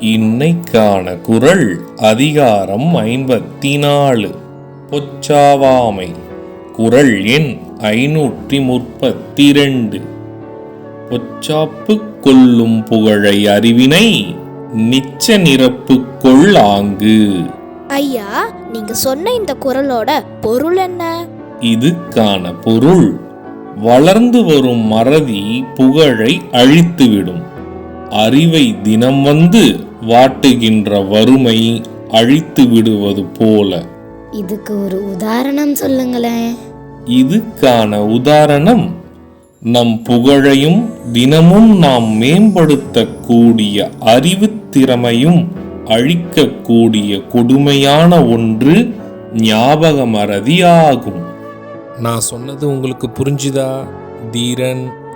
இன்னைக்கான குரல் அதிகாரம் ஐம்பத்தி நாலு பொச்சாவாமை. குரல் எண் ஐநூற்றி முப்பத்தி ரெண்டு பொச்சாப்பு கொல்லும் புகழை அறிவினை நிச்ச நிரப்பு கொள்ளாங்கு. ஐயா நீங்க சொன்ன இந்த குரலோட பொருள் என்ன? இதுக்கான பொருள் வளர்ந்து வரும் மறதி புகழை அழித்துவிடும். அறிவை தினம் வந்து வாட்டுகின்ற வறுமை அழித்து விடுவது போல. இதுக்கு ஒரு உதாரணம் சொல்லுங்களேன். இதுக்கான உதாரணம் நம் புகழையும் தினமும் நாம் மேம்படுத்தக்கூடிய அறிவுத் திறமையும் அழிக்கக்கூடிய கொடுமையான ஒன்று ஞாபக மறதி ஆகும். நான் சொன்னது உங்களுக்கு புரிஞ்சுதா? தீரன்